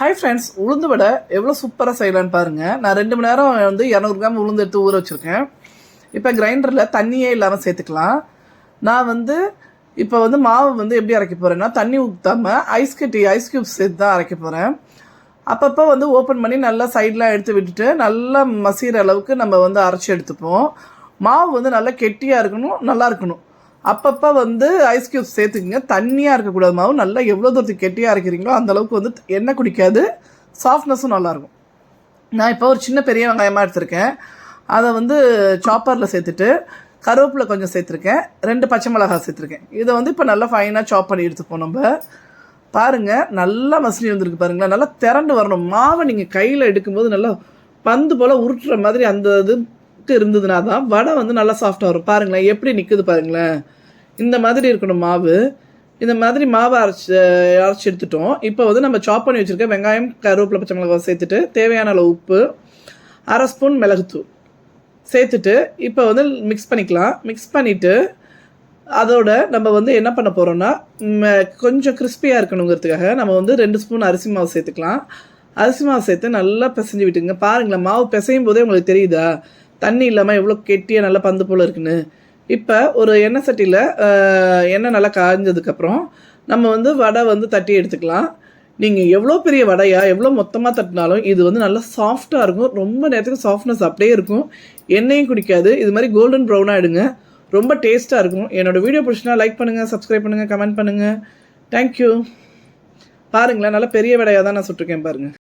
Hi friends உளுந்து வடை எவ்வளோ சூப்பராக செய்யலான்னு பாருங்கள் நான் ரெண்டு மணி நேரம் வந்து இரநூறு கிராம் உளுந்து எடுத்து ஊற வச்சுருக்கேன். இப்போ கிரைண்டரில் தண்ணியே இல்லாமல் சேர்த்துக்கலாம். நான் வந்து இப்போ வந்து மாவு வந்து எப்படி அரைக்க போகிறேன்னா தண்ணி ஊற்றாமல் ஐஸ் கட்டி ஐஸ் க்யூப்ஸ் சேர்த்து தான் அரைக்க போகிறேன் அப்பப்போ வந்து ஓப்பன் பண்ணி நல்லா சைட்லாம் எடுத்து விட்டுட்டு நல்லா மசிகிற அளவுக்கு நம்ம வந்து அரைச்சி எடுத்துப்போம். மாவு வந்து நல்லா கெட்டியாக இருக்கணும் நல்லா இருக்கணும். அப்பப்போ வந்து ஐஸ் க்யூப்ஸ் சேர்த்துக்குங்க. தண்ணியாக இருக்கக்கூடாது மாவு. நல்லா எவ்வளோ தூரத்துக்கு கெட்டியாக இருக்கிறீங்களோ அந்த அளவுக்கு வந்து எண்ணெய் குடிக்காது. சாஃப்ட்னஸும் நல்லாயிருக்கும் நான் இப்போ ஒரு சின்ன பெரிய வெங்காயமாக எடுத்திருக்கேன். அதை வந்து சாப்பரில் சேர்த்துட்டு கருவேப்பிலை கொஞ்சம் சேர்த்துருக்கேன். ரெண்டு பச்சை மிளகாய் சேர்த்துருக்கேன். இதை வந்து இப்போ நல்லா ஃபைனாக சாப் பண்ணி எடுத்துப்போம் நம்ம. பாருங்கள் நல்லா மசிலி வந்திருக்கு பாருங்களேன். நல்லா திரண்டு வரணும். மாவை நீங்கள் கையில் எடுக்கும்போது நல்லா பந்து போல் உருட்டுற மாதிரி அந்த இது இதுக்கு இருந்ததுனா தான் வடை வந்து நல்லா சாஃப்டாக வரும். பாருங்களேன் எப்படி நிற்குது பாருங்களேன். இந்த மாதிரி இருக்கணும் மாவு. இந்த மாதிரி மாவை அரைச்சி அரைச்சி எடுத்துட்டோம். இப்போ வந்து நம்ம சாப் பண்ணி வச்சுருக்க வெங்காயம் கருவேப்பிலை பச்சை மிளகாய் சேர்த்துட்டு தேவையான அளவு உப்பு அரை ஸ்பூன் மிளகுத்தூள் சேர்த்துட்டு இப்போ வந்து மிக்ஸ் பண்ணிக்கலாம். மிக்ஸ் பண்ணிவிட்டு அதோட நம்ம வந்து என்ன பண்ண போகிறோம்னா கொஞ்சம் கிறிஸ்பியாக இருக்கணுங்கிறதுக்காக நம்ம வந்து ரெண்டு ஸ்பூன் அரிசி மாவு சேர்த்துக்கலாம். அரிசி மாவு சேர்த்து நல்லா பிசைஞ்சு விட்டுங்க. பாருங்களேன் மாவு பிசையும் போதே உங்களுக்கு தெரியுதா? தண்ணி இல்லாமல் எவ்வளோ கெட்டியாக நல்லா பந்து போல் இருக்குன்னு. இப்போ ஒரு எண்ணெய் சட்டியில் எண்ணெய் நல்லா காய்ஞ்சதுக்கப்புறம் நம்ம வந்து வடை வந்து தட்டி எடுத்துக்கலாம். நீங்கள் எவ்வளோ பெரிய வடையா எவ்வளோ மொத்தமாக தட்டினாலும் இது வந்து நல்லா சாஃப்டாக இருக்கும். ரொம்ப நேரத்துக்கு சாஃப்ட்னஸ் அப்படியே இருக்கும். எண்ணெயும் குடிக்காது. இது மாதிரி கோல்டன் ப்ரௌனாக எடுங்க. ரொம்ப டேஸ்ட்டாக இருக்கும். என்னோடய வீடியோ பிடிச்சினா லைக் பண்ணுங்கள் சப்ஸ்கிரைப் பண்ணுங்கள் கமெண்ட் பண்ணுங்கள் தேங்க்யூ பாருங்களேன் நல்லா பெரிய வடையாக தான் நான் சுட்டிருக்கேன் பாருங்கள்